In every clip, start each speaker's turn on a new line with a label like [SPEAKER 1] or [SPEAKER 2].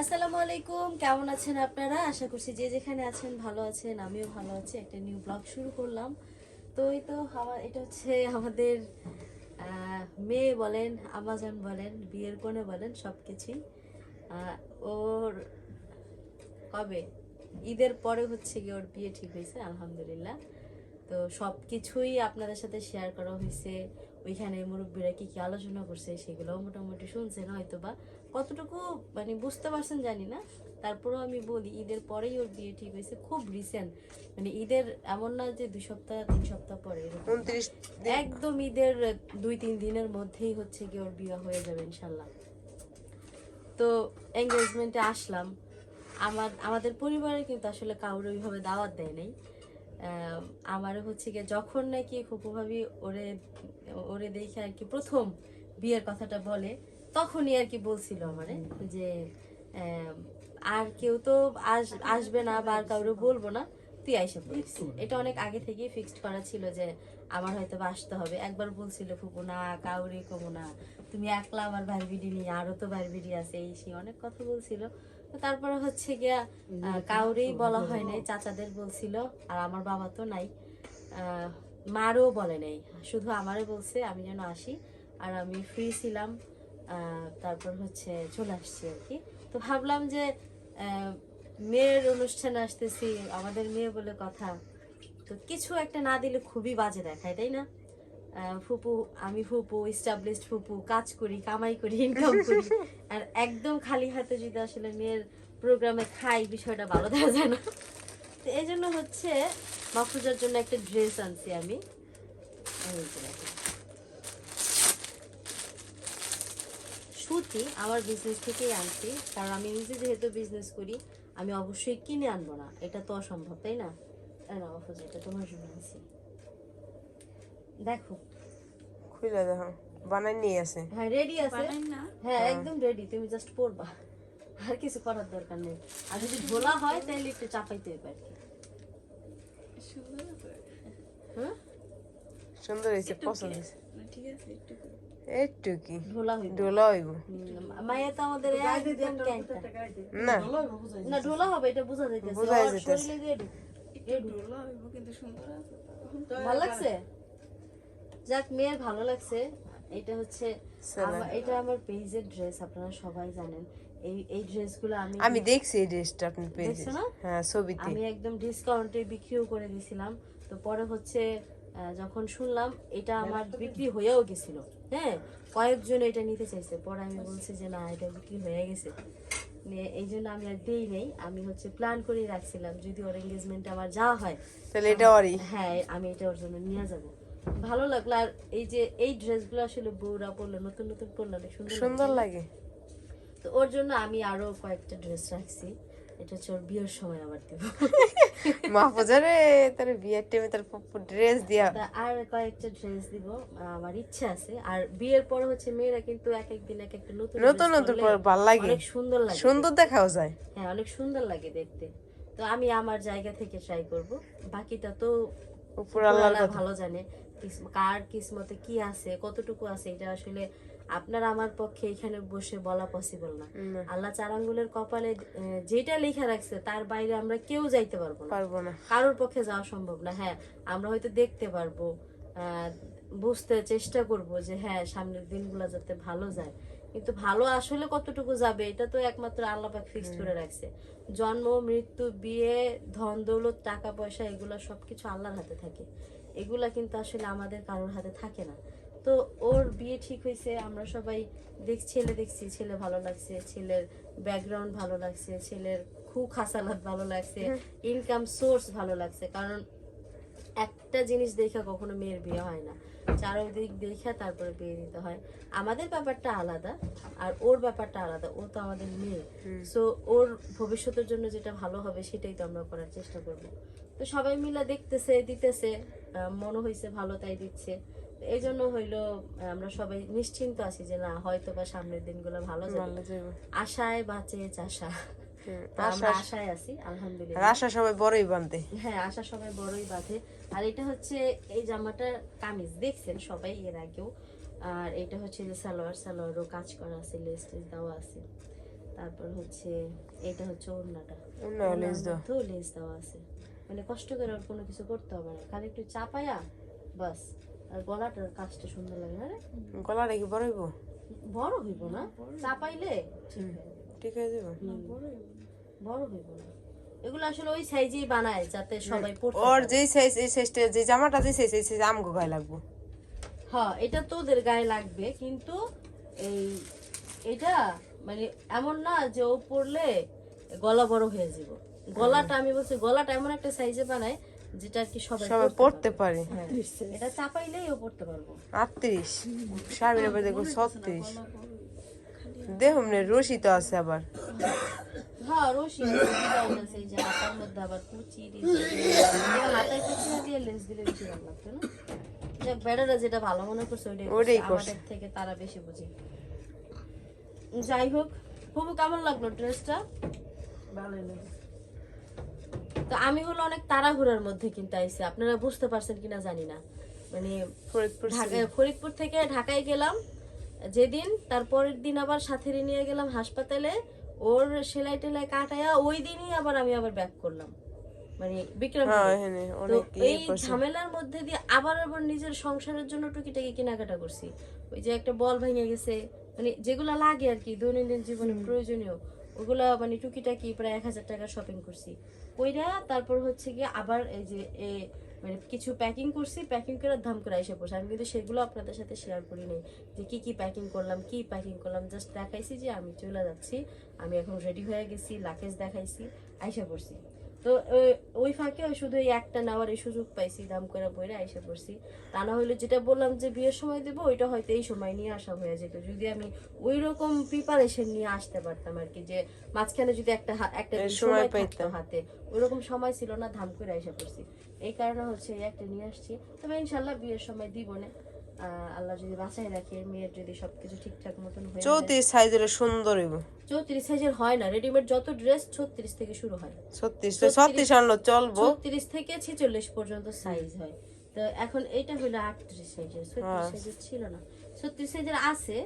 [SPEAKER 1] আসসালামু আলাইকুম, কেমন আছেন আপনারা? আশা করছি যে যেখানে আছেন ভালো আছেন, আমিও ভালো আছি। একটা নিউ ব্লগ শুরু করলাম। তো এই তো আমার, এটা হচ্ছে আমাদের মেয়ে বলেন আমাজন বলেন, বিয়ের কোণে বলেন সব কিছুই ওর কবে? ঈদের পরে হচ্ছে গিয়ে ওর বিয়ে ঠিক হয়েছে, আলহামদুলিল্লাহ। তো সব কিছুই আপনাদের সাথে শেয়ার করা হয়েছে। ওইখানে মুরব্বীরা কি কি আলোচনা করছে সেগুলো মোটামুটি শুনছেন হয়তো বা কতটুকু মানে বুঝতে পারছেন জানি না। তারপরেও আমি বলি ঈদের পরেই ওর বিয়ে ঠিক হয়েছে খুব রিসেন্ট মানে ঈদের এমন না যে দুই সপ্তাহ তিন সপ্তাহ পরে একদম ঈদের দুই তিন দিনের মধ্যেই হচ্ছে কি ওর বিয়ে হয়ে যাবে ইনশাল্লাহ। তো এঙ্গেজমেন্টে আসলাম। আমার আমাদের পরিবারে কিন্তু আসলে কাউরে ওইভাবে দাওয়াত দেয় নাই। আমার হচ্ছে গিয়ে যখন নাকি ফুপু ভাবি ওরে ওরে দেখে আর কি প্রথম বিয়ের কথাটা বলে তখনই আর কি বলছিল আমারে যে আর কেউ তো আস আসবে না বা আর কাউরে বলব না তুই আইসা পড়িস। এটা অনেক আগে থেকেই ফিক্সড করা ছিল যে আমার হয়তো বা আসতে হবে। একবার বলছিল ফুপু না কাউরে কমো না। তুমি একলা আমার বারবিডি নিয়ে আরও তো বারবিডি আছে এই সেই অনেক কথা বলছিল। তারপরে হচ্ছে গিয়া কাউরেই বলা হয় নাই চাচাদের বলছিল আর আমার বাবা তো নাই। মারও বলে নাই শুধু আমারে বলছে আমি যেন আসি আর আমি ফ্রি ছিলাম তারপর হচ্ছে চলে আসছি আর কি। তো ভাবলাম যে মেয়ের অনুষ্ঠানে আসতেছি আমাদের মেয়ে বলে কথা। তো কিছু একটা না দিলে খুবই বাজে দেখায় তাই না? ফুপু আমি ফুপু এস্টাবলিশড ফুপু কাজ করি কামাই করি ইনকাম করি। আর একদম খালি হাতে যদি আসলে মেয়ের প্রোগ্রামে খাই বিষয়টা ভালো দেখা যায় না। তো এই জন্য হচ্ছে মাফুজার জন্য একটা ড্রেস আনছি আমি। সুতি আমার বিজনেস থেকেই আনছি কারণ আমি নিজে যেহেতু বিজনেস করি আমি অবশ্যই কিনে আনব না। এটা তো অসম্ভব তাই না? এই নাও এটা তোমার জন্য আনছি। দেখো
[SPEAKER 2] খুলে দেখো বানাই নিয়ে আছে।
[SPEAKER 1] হ্যাঁ রেডি আছে? হ্যাঁ একদম রেডি তুমি জাস্ট পরবা। আর কিছু করার দরকার নেই। আর যদি ঢোলা হয় তাহলে একটু চাপাইতে হবে আর কি। হ্যাঁ?
[SPEAKER 2] সুন্দর হয়েছে পছন্দ হয়েছে একটু কি?
[SPEAKER 1] ঢোলা হইব। তো আমাদের একদম
[SPEAKER 2] না।
[SPEAKER 1] না ঢোলা হবে এটা বোঝা যাইতেছে। ভালো লাগছে? যাক মেয়ের ভালো লাগছে। এটা হচ্ছে এটা আমার পেজের ড্রেস আপনারা সবাই জানেন। এই এই ড্রেসগুলো আমি
[SPEAKER 2] আমি দেখছি এই ড্রেসটা আপনি
[SPEAKER 1] না?
[SPEAKER 2] হ্যাঁ ছবিতে।
[SPEAKER 1] আমি একদম ডিসকাউন্টে বিক্রিও করে দিয়েছিলাম। তো পরে হচ্ছে যখন শুনলাম এটা আমার বিক্রি হয়েও গেছিল। হ্যাঁ কয়েকজন এটা নিতে চাইছে। পরে আমি বলছি যে না এটা বিক্রি হয়ে গেছে। এই জন্য আমি আর দেই নেই। আমি হচ্ছে প্ল্যান করে রাখছিলাম যদি ওর এঙ্গেজমেন্ট আমার যাওয়া হয়
[SPEAKER 2] তাহলে এটা অরি
[SPEAKER 1] হ্যাঁ আমি এটা ওর জন্য নিয়ে যাব। ভালো লাগল। আর এই যে এই ড্রেসগুলো আসলে বউরা পরলে নতুন নতুন পরলে অনেক সুন্দর
[SPEAKER 2] সুন্দর লাগে।
[SPEAKER 1] তো ওর জন্য আমি আরও কয়েকটা ড্রেস রাখছি। এটা হচ্ছে ওর বিয়ের সময় আবার দেব।
[SPEAKER 2] মাহফুজারে তার বিয়ের টাইমে তার ড্রেস দিয়া।
[SPEAKER 1] আর কয়েকটা ড্রেস দিব আমার ইচ্ছা আছে। আর বিয়ের পরে হচ্ছে মেয়েরা কিন্তু এক এক দিন এক একটা নতুন
[SPEAKER 2] নতুন নতুন ভালো লাগে।
[SPEAKER 1] অনেক সুন্দর লাগে
[SPEAKER 2] সুন্দর দেখাও যায়।
[SPEAKER 1] হ্যাঁ অনেক সুন্দর লাগে দেখতে। তো আমি আমার জায়গা থেকে ট্রাই করব। বাকিটা তো
[SPEAKER 2] উপর কথা।
[SPEAKER 1] ভালো জানে। কার কিসমতে কি আছে কতটুকু আছে এটা আসলে আপনার আমার পক্ষে এখানে বসে বলা পসিবল না। আল্লাহ চার আঙ্গুলের কপালে যেটা লেখা রাখছে তার বাইরে আমরা কেউ যাইতে পারব না।
[SPEAKER 2] পারব না।
[SPEAKER 1] কারোর পক্ষে যাওয়া সম্ভব না। হ্যাঁ আমরা হয়তো দেখতে পারব বুঝতে চেষ্টা করব যে হ্যাঁ সামনের দিনগুলো যাতে ভালো যায়। কিন্তু ভালো আসলে কতটুকু যাবে এটা তো একমাত্র আল্লাহ পাক ফিক্স করে রাখছে। জন্ম মৃত্যু বিয়ে ধন দৌলত টাকা পয়সা এগুলো সবকিছু আল্লাহর হাতে থাকে। এগুলা কিন্তু আসলে আমাদের কারোর হাতে থাকে না। তো ওর বিয়ে ঠিক হয়েছে আমরা সবাই দেখ ছেলে দেখছি ছেলে ভালো লাগছে ছেলের ব্যাকগ্রাউন্ড ভালো লাগছে ছেলের খুব খাসালাত ভালো লাগছে ইনকাম সোর্স ভালো লাগছে কারণ একটা জিনিস দেখা কখনো মেয়ের বিয়ে হয় না। চারদিক দেখা তারপরে বিয়ে দিতে হয়। আমাদের ব্যাপারটা আলাদা আর ওর ব্যাপারটা আলাদা ও তো আমাদের মেয়ে। সো ওর ভবিষ্যতের জন্য যেটা ভালো হবে সেটাই তো আমরা করার চেষ্টা করব। তো সবাই মিলে দেখতেছে দিতেছে। মনে হয়েছে ভালো তাই দিচ্ছে। এই জন্য হইল আমরা সবাই নিশ্চিন্ত আছি যে না হয়তো বা সামনের দিনগুলো ভালো যাবে। আশায় বাঁচে চাষা।
[SPEAKER 2] হুম,
[SPEAKER 1] তো আমরা আশায় আছি আলহামদুলিল্লাহ।
[SPEAKER 2] আর আশা সবাই বড়ই বান্ধে
[SPEAKER 1] হ্যাঁ আশা সবাই বড়ই বাঁধে। আর এটা হচ্ছে এই জামাটার কামিজ দেখছেন সবাই এর আগেও? আর এটা হচ্ছে যে সালোয়ার সালোয়ারও কাজ করা আছে লেস টেস দেওয়া আছে। তারপর হচ্ছে এটা হচ্ছে ওড়নাটা। লেস দেওয়া আছে। মানে কষ্ট করে আর কোনো কিছু করতে হবে না। খালি একটু চাপায়া বাস। আর গলাটার কাজটা সুন্দর লাগে না রে?
[SPEAKER 2] গলাটা কি বড় হইব?
[SPEAKER 1] বড় হইব না? চাপাইলে ঠিক
[SPEAKER 2] ঠিক হয়ে যাবে?
[SPEAKER 1] বড় হইব না। এগুলো আসলে ওই বানায় যাতে সবাই পড়তে
[SPEAKER 2] ওর
[SPEAKER 1] পারে।
[SPEAKER 2] যেই সাইজ এই সাইজটা যে জামাটা যে সাইজ এই সাইজ আমগো গায়ে লাগবো।
[SPEAKER 1] হ্যাঁ এটা তোদের গায়ে লাগবে কিন্তু এই এটা মানে এমন না যে ও পড়লে গলা বড় হয়ে যাব। গলাটা আমি বলছি গলাটা এমন একটা সাইজে বানায় যেটা কি সবাই
[SPEAKER 2] সবাই পড়তে পারে।
[SPEAKER 1] হ্যাঁ, এটা চাপাইলেই ও পড়তে পারব।
[SPEAKER 2] আটত্রিশ। সাবির উপরে দেখো ছত্রিশ। দেখুন রশি তো আছে আবার।
[SPEAKER 1] হ্যাঁ রশি ডিজাইন আছে এই যে হাতার মধ্যে আবার কুচি হাতায় কুচি দিয়ে লেন্স দিলে বেশি ভালো লাগতো না? বেড়ারা যেটা ভালো মনে করছে ওইটাই। আমাদের থেকে তারা বেশি বুঝি। যাই হোক খুব কেমন লাগল ড্রেসটা তো আমি হলো অনেক তাড়াহুড়ার মধ্যে কিন্তু আইছি। আপনারা বুঝতে পারছেন কিনা জানি না। মানে
[SPEAKER 2] ফরিদপুর
[SPEAKER 1] ফরিদপুর থেকে ঢাকায় গেলাম যেদিন তারপরের দিন আবার সাথে নিয়ে গেলাম হাসপাতালে। ওর সেলাই টেলাই কাটায়া ওই দিনই আবার আমি আবার ব্যাক করলাম। মানে বিক্রম
[SPEAKER 2] হ্যাঁ
[SPEAKER 1] তো এই
[SPEAKER 2] ইয়ে
[SPEAKER 1] ঝামেলার মধ্যে দিয়ে আবার আবার নিজের সংসারের জন্য টুকিটাকি কেনাকাটা করছি। ওই যে একটা বল ভেঙে গেছে। মানে যেগুলো লাগে আর কি দৈনন্দিন জীবনে প্রয়োজনীয় ওগুলা মানে টুকিটাকি প্রায় এক হাজার টাকা শপিং করছি। ওইটা তারপর হচ্ছে গিয়ে আবার এই যে মানে কিছু প্যাকিং করছি প্যাকিং করে ধাম করে এসে পড়ছি। আমি কিন্তু সেগুলো আপনাদের সাথে শেয়ার করি নাই যে কি কি প্যাকিং করলাম, কি প্যাকিং করলাম। জাস্ট দেখাইছি যে আমি চলে যাচ্ছি, আমি এখন রেডি হয়ে গেছি লাকেজ দেখাইছি, আইসা পড়ছি। তো ওই- ওই ফাঁকে ওই শুধু এই একটা নেওয়ার এই সুযোগ পাইছি দাম করে বইরে আইসা পড়ছি। তা না হলে যেটা বললাম যে বিয়ের সময় দেবো ওইটা হয়তো এই সময় নিয়ে আসা হয়ে যেত। যদি আমি ওই রকম প্রিপারেশন নিয়ে আসতে পারতাম আর কি যে মাঝখানে যদি একটা একটা
[SPEAKER 2] সময় পাইতাম।
[SPEAKER 1] হাতে ওইরকম সময় ছিল না ধাম করে আইসা পড়ছি। এই কারণে হচ্ছে এই একটা নিয়ে আসছি। তবে ইনশাল্লাহ বিয়ের সময় দিব না। আল্লাহ যদি বাঁচাই রাখে মেয়ের যদি সবকিছু ঠিকঠাক মতন হয়ে
[SPEAKER 2] চৌত্রিশ সাইজের সুন্দর
[SPEAKER 1] চৌত্রিশ সাইজের হয় না। রেডিমেড যত ড্রেস ছত্রিশ থেকে শুরু হয়।
[SPEAKER 2] ছত্রিশ ছত্রিশ আনলো চলবো।
[SPEAKER 1] ছত্রিশ থেকে ছেচল্লিশ পর্যন্ত সাইজ হয়। তো এখন এইটা হলো আটত্রিশ সাইজের। ছত্রিশ
[SPEAKER 2] হ্যাঁ।
[SPEAKER 1] সাইজের ছিল না। ছত্রিশ সাইজের আছে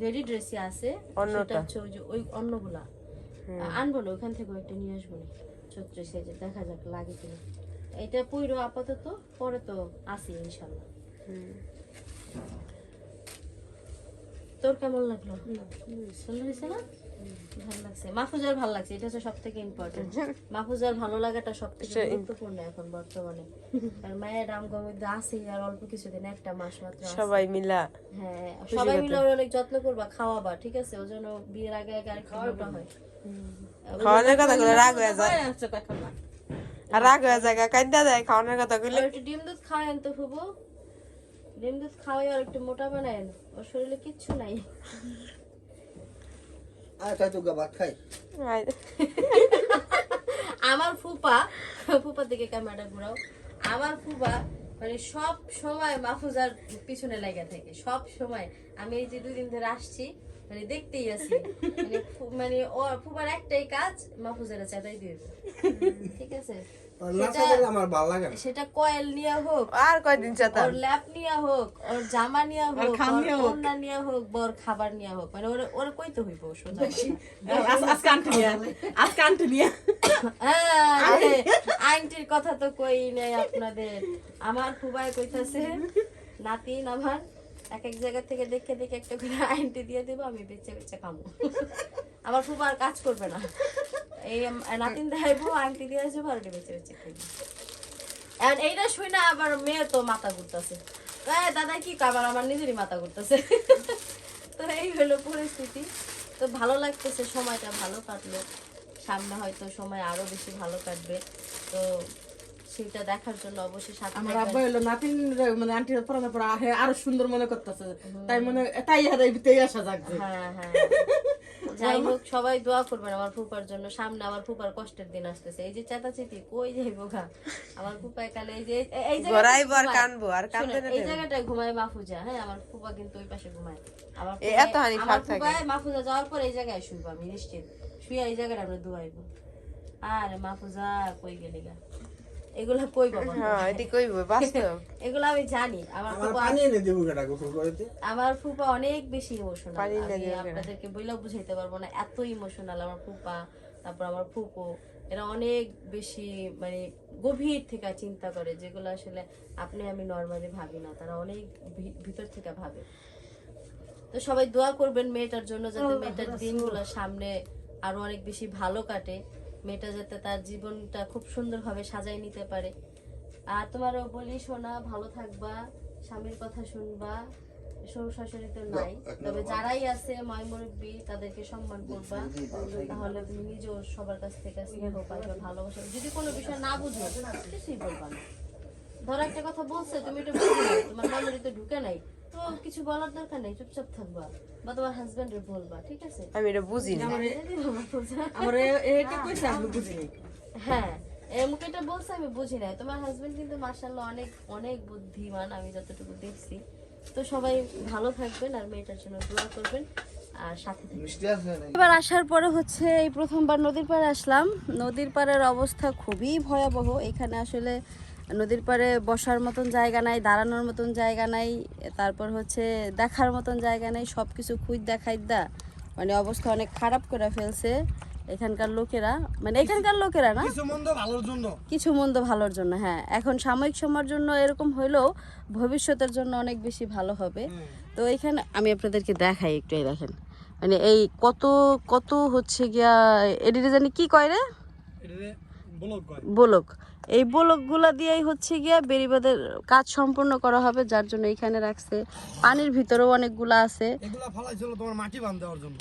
[SPEAKER 1] রেডি ড্রেসই আছে।
[SPEAKER 2] অন্যটা?
[SPEAKER 1] সেটা হচ্ছে ওই যে ওই অন্যগুলা আনব না ওইখান থেকে ওইটা নিয়ে আসব না। ছত্রিশ সাইজের দেখা যাক লাগে কিনা। এটা পইরো আপাতত পরে তো আসি ইনশাল্লাহ। তোর কেমন লাগল? সুন্দর হয়েছে না ভালো লাগছে। মাহফুজার ভালো লাগছে। এটা হচ্ছে সব থেকে ইম্পর্টেন্ট মাহফুজার ভালো লাগাটা সব থেকে গুরুত্বপূর্ণ এখন বর্তমানে। আর মায়ের দাম মধ্যে আছে আর অল্প কিছুদিন একটা মাস মাত্র
[SPEAKER 2] সবাই মিলা
[SPEAKER 1] হ্যাঁ সবাই মিলে ওর অনেক যত্ন করবা খাওয়াবা ঠিক আছে? ওর জন্য বিয়ের আগে আগে আর খাওয়াটা হয়
[SPEAKER 2] খাওয়ানোর কথা কইলে রাগ হয়ে যায়। আর রাগ হয়ে যায় কান্দা যায় খাওয়ানোর কথা কইলে।
[SPEAKER 1] একটু ডিম দুধ খাওয়ায়েন তো ফুবু। ডিম দুধ খাওয়াই আর একটু মোটা বানায় ওর শরীরে কিচ্ছু নাই।
[SPEAKER 3] আর খাই তো ভাত খাই।
[SPEAKER 1] আমার ফুপা ফুপা দিকে ক্যামেরাটা ঘুরাও। আমার ফুপা মানে সব সময় মাহফুজার পিছনে লেগে থাকে সব সময়। আমি এই যে দুদিন ধরে আসছি মানে দেখতেই আছি। মানে মানে ও ফুপার একটাই কাজ মাহফুজারা চাটাই দিয়ে ঠিক আছে?
[SPEAKER 3] আর না খাইলে আমার ভালো লাগে
[SPEAKER 1] সেটা কয়েল নিয়ে হোক
[SPEAKER 2] আর কয়দিন চাতা
[SPEAKER 1] ওর ল্যাপ নিয়ে হোক ওর জামা নিয়ে হোক ওর ওড়না নিয়ে হোক বা ওর খাবার নিয়ে হোক মানে ওর ওর কইতে হইব সোজা। আরে, আন্টির কথা তো কই নাই আপনাদের। আমার ফুবাই কইতাছে নাতিন আমার এক এক জায়গা থেকে দেখে দেখে একটা করে আন্টি দিয়ে দেবো, আমি আমার আর কাজ করবে না। এই নাতিন দেখাইবো দিয়ে আসব আর খাইবো। এইটা শুই না, আবার মেয়ে তো মাথা ঘুরতেছে। দাদা কি কাবার আমার নিজেরই মাথা ঘুরতেছে। তো এই হলো পরিস্থিতি। তো ভালো লাগতেছে, সময়টা ভালো কাটলো। সামনে হয়তো সময় আরও বেশি ভালো কাটবে। তো সেটা দেখার জন্য অবশ্যই সাথে
[SPEAKER 4] আমার আব্বা হলো নাতিন মানে আন্টির পড়ানোর পর আহে আরও সুন্দর মনে করতেছে। তাই মনে তাই আসা যাচ্ছে
[SPEAKER 1] হ্যাঁ হ্যাঁ। যাই হোক সবাই দোয়া করবেন আমার ফুপার জন্য। সামনে আমার ফুপার কষ্টের দিন আসতেছে। এই যে চেতাচেতি কই যাইবো গা আমার এই যে এই- জায়গাটায়
[SPEAKER 2] গড়াইবো আর কানবো আর না
[SPEAKER 1] এই জায়গাটায় ঘুমায় মাহফুজা। হ্যাঁ আমার ফুপা কিন্তু ওই পাশে ঘুমায়। আমার
[SPEAKER 2] এত হানি ফাঁক থাকে।
[SPEAKER 1] মাহফুজা যাওয়ার পর এই জায়গায় শুইবো আমি নিশ্চিত। শুয়ে এই জায়গাটা আমরা দুয়াইবো। আরে মাহফুজা কই গেলি গা? এগুলা কই
[SPEAKER 2] হ্যাঁ এটি কইব বাস্তব।
[SPEAKER 1] এগুলো আমি জানি। আমার
[SPEAKER 3] আমার
[SPEAKER 1] ফুপা
[SPEAKER 3] পানি এনে দেবো কেটা গোসল করেতে
[SPEAKER 1] আমার ফুপা অনেক বেশি ইমোশনাল আমি আপনাদেরকে বইলেও বুঝাইতে পারব না এত ইমোশনাল আমার ফুপা তারপর আমার ফুপু। এরা অনেক বেশি মানে গভীর থেকে চিন্তা করে যেগুলো আসলে আপনি আমি নর্মালি ভাবি না। তারা অনেক ভি- ভিতর থেকে ভাবে। তো সবাই দোয়া করবেন মেয়েটার জন্য যাতে মেয়েটার দিনগুলো সামনে আরও অনেক বেশি ভালো কাটে। মেয়েটা যাতে তার জীবনটা খুব সুন্দরভাবে সাজাই নিতে পারে। আর তোমারও বলি শোনা ভালো থাকবা স্বামীর কথা শুনবা শ্বশুর শাশুড়ি তো নাই তবে যারাই আছে ময় মুরব্বী তাদেরকে সম্মান করবা। তাহলে তুমি নিজেও সবার কাছ থেকে স্নেহ পাইবা ভালোবাসা। যদি কোনো বিষয় না বুঝো কিছুই বলবা না। ধরো একটা কথা বলছে তুমি না, তোমার মেমোরিতে ঢুকে নাই। তো কিছু বলার দরকার নেই চুপচাপ থাকবা। বা তোমার হাজবেন্ডের বলবা ঠিক আছে?
[SPEAKER 2] আমি এটা বুঝি না।
[SPEAKER 4] আমার এটা কইছে আমি বুঝিনি
[SPEAKER 1] হ্যাঁ এই এটা বলছে আমি বুঝি নাই। তোমার হাজবেন্ড কিন্তু মার্শাল্লাহ অনেক অনেক বুদ্ধিমান আমি যতটুকু দেখছি। তো সবাই ভালো থাকবেন আর মেয়েটার জন্য দোয়া করবেন আর সাথে এবার আসার পরে হচ্ছে এই প্রথমবার নদীর পাড়ে আসলাম। নদীর পাড়ের অবস্থা খুবই ভয়াবহ। এখানে আসলে নদীর পাড়ে বসার মতন জায়গা নাই দাঁড়ানোর মতন জায়গা নাই তারপর হচ্ছে দেখার মতন জায়গা নাই সব কিছু খুঁজ দেখাই দা মানে অবস্থা অনেক খারাপ করে ফেলছে এখানকার লোকেরা মানে এখানকার লোকেরা না
[SPEAKER 3] কিছু মন্দ ভালোর জন্য
[SPEAKER 1] কিছু মন্দ ভালোর জন্য হ্যাঁ এখন সাময়িক সময়ের জন্য এরকম হইলেও ভবিষ্যতের জন্য অনেক বেশি ভালো হবে তো এখানে আমি আপনাদেরকে দেখাই একটু এই দেখেন মানে এই কত কত হচ্ছে গিয়া এডিটে জানি কি কয় রে বোলক এই বোলকগুলা দিয়েই হচ্ছে গিয়া বেরিবাদের কাজ সম্পূর্ণ করা হবে যার জন্য এখানে রাখছে পানির ভিতরেও অনেকগুলা আছে।
[SPEAKER 5] এগুলা ফালাইছিল তোমার মাটি বান্ধ দেওয়ার জন্য।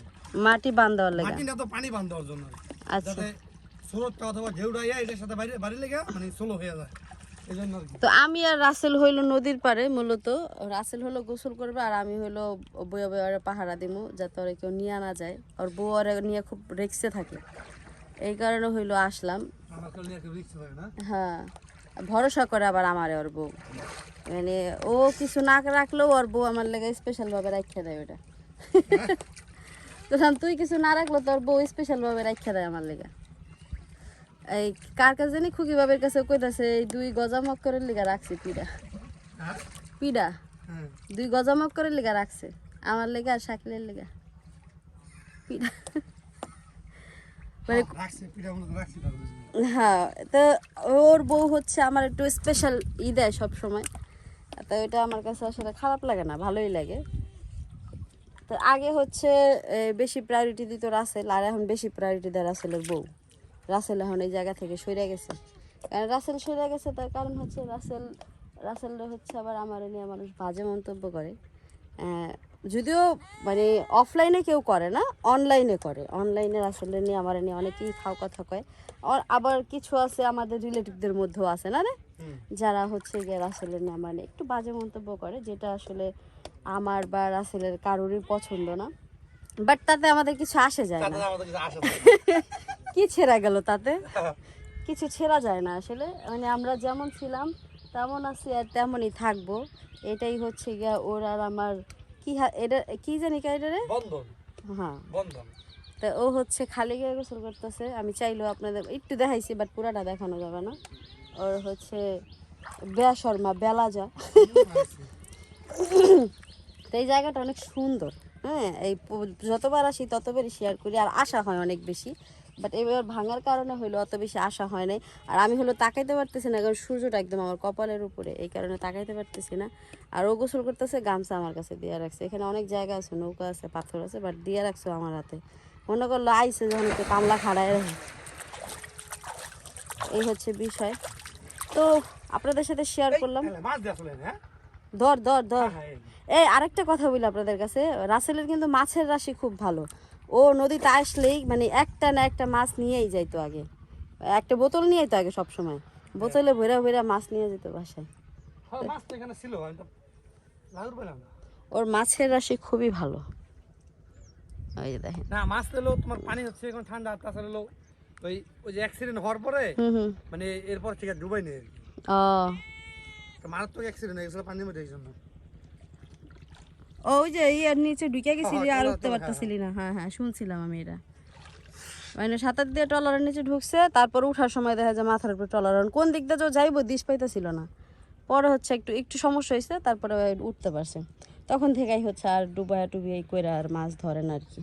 [SPEAKER 1] মাটি দেওয়ার লেগে।
[SPEAKER 5] মাটি না তো পানি দেওয়ার জন্য।
[SPEAKER 1] আচ্ছা।
[SPEAKER 5] স্রোতটা অথবা ঢেউটা এটার সাথে বাইরে বাড়ি লেগে মানে সোলো হয়ে যায়।
[SPEAKER 1] তো আমি আর রাসেল হইল নদীর পাড়ে মূলত। রাসেল হলো গোসল করবে আর আমি হইল বইয়া বইয়া ওরে পাহারা দিমু যাতে ওরা কেউ নিয়ে আনা যায়। ওর বউ ওরে নিয়ে খুব রিক্সে থাকে। এই কারণে হইল আসলাম। হ্যাঁ ভরসা করে আবার আমারে ওর বউ। মানে ও কিছু না রাখলেও ওর বউ আমার লেগে স্পেশাল ভাবে রাখা দেয় ওটা তখন তুই কিছু না রাখল তোর বউ স্পেশাল ভাবে রাখা দেয় আমার লেগে। এই কার কাছে জানি খুকি বাবের কাছে কইতাছে এই দুই গজা মক্করের লিগা রাখছি পিডা। পিডা?
[SPEAKER 5] হ্যাঁ।
[SPEAKER 1] দুই গজা মক্করের লিগা রাখছে। আমার লেগা আর শাকিলের লেগা। পিডা। মানে
[SPEAKER 5] বুঝলি।
[SPEAKER 1] হ্যাঁ তো ওর বউ হচ্ছে আমার একটু স্পেশাল ই দেয় সব সময় তো এটা আমার কাছে আসলে খারাপ লাগে না ভালোই লাগে। তো আগে হচ্ছে বেশি প্রায়োরিটি দিত রাসেল আর এখন বেশি প্রায়োরিটি দেয় রাসেলের বউ। রাসেল এখন এই জায়গা থেকে সরে গেছে। কারণ রাসেল সরে গেছে তার কারণ হচ্ছে রাসেল রাসেলরা হচ্ছে আবার আমার নিয়ে মানুষ বাজে মন্তব্য করে। যদিও মানে অফলাইনে কেউ করে না অনলাইনে করে। অনলাইনে আসলে নিয়ে আমার নিয়ে অনেকেই ফাও কথা কয় আবার কিছু আছে আমাদের রিলেটিভদের মধ্যেও আছে না রে? যারা হচ্ছে গিয়ে রাসেলের নিয়ে আমার নিয়ে একটু বাজে মন্তব্য করে যেটা আসলে আমার বা রাসেলের কারোরই পছন্দ না। বাট তাতে আমাদের কিছু আসে যায় না। কি ছেঁড়া গেল তাতে? কিছু ছেঁড়া যায় না আসলে। মানে আমরা যেমন ছিলাম তেমন আছি আর তেমনই থাকব। এটাই হচ্ছে গিয়া ওর আর আমার কি এটা কি জানি কা এটা রে
[SPEAKER 5] বন্ধন।
[SPEAKER 1] হ্যাঁ।
[SPEAKER 5] বন্ধন।
[SPEAKER 1] তা ও হচ্ছে খালি গায়ে গোসল করতেছে। আমি চাইলেও আপনাদের একটু দেখাইছি বাট পুরাটা দেখানো যাবে না। ওর হচ্ছে বেয়া শর্মা বেলাজা। তো এই জায়গাটা অনেক সুন্দর। হ্যাঁ এই যতবার আসি ততবারই শেয়ার করি আর আশা হয় অনেক বেশি। বাট এবার ভাঙার কারণে হইল অত বেশি আশা হয় নাই। আর আমি হলো তাকাইতে পারতেছি না কারণ সূর্যটা একদম আমার কপালের উপরে এই কারণে তাকাইতে পারতেছি না। আর ও গোসল করতেছে গামছা আমার কাছে দিয়ে রাখছে। এখানে অনেক জায়গা আছে নৌকা আছে পাথর আছে বাট দিয়ে রাখছো আমার হাতে। মনে করল আইসে যখন একটু কামলা খাড়ায় রাখে। এই হচ্ছে বিষয়। তো আপনাদের সাথে শেয়ার করলাম।
[SPEAKER 5] হ্যাঁ?
[SPEAKER 1] ধর ধর ধর।
[SPEAKER 5] এই।
[SPEAKER 1] এই আরেকটা কথা বলি আপনাদের কাছে। রাসেলের কিন্তু মাছের রাশি খুব ভালো। ও নদীতে আসলেই মানে একটা না একটা মাছ নিয়েই যাইতো আগে। একটা বোতল নিয়েই তো আগে সব সময় বোতলে ভৈরা ভৈরা মাছ নিয়ে যেত বাসায়।
[SPEAKER 5] হ্যাঁ
[SPEAKER 1] ওর মাছের রাশি খুবই ভালো। ওই যে দেখেন।
[SPEAKER 5] না মাছ তোমার পানি হচ্ছে এখন ঠান্ডা তাছাড়া ওই ওই যে অ্যাক্সিডেন্ট হওয়ার পরে মানে এরপর থেকে ডুবাই নেই আর কি।
[SPEAKER 1] ও।
[SPEAKER 5] তো মারাত্মক অ্যাক্সিডেন্ট হয়ে গেছিল পানির মধ্যে এই জন্য।
[SPEAKER 1] ওই যে ইয়ার নিচে ঢুকে গেছিলি
[SPEAKER 5] হ্যাঁ,
[SPEAKER 1] আর উঠতে পারতেছিলি না। হ্যাঁ হ্যাঁ শুনছিলাম আমি এটা। মানে সাঁতার দিয়ে ট্রলারের নিচে ঢুকছে তারপর উঠার সময় দেখা যায় মাথার উপরে ট্রলার কোন দিক দিয়ে যাইবো দিশ পাইতেছিল না। পরে হচ্ছে একটু একটু সমস্যা হয়েছে তারপরে উঠতে পারছে। তখন থেকেই হচ্ছে আর ডুবায়া টুবিয়াই কইরা আর মাছ ধরেন আর কি।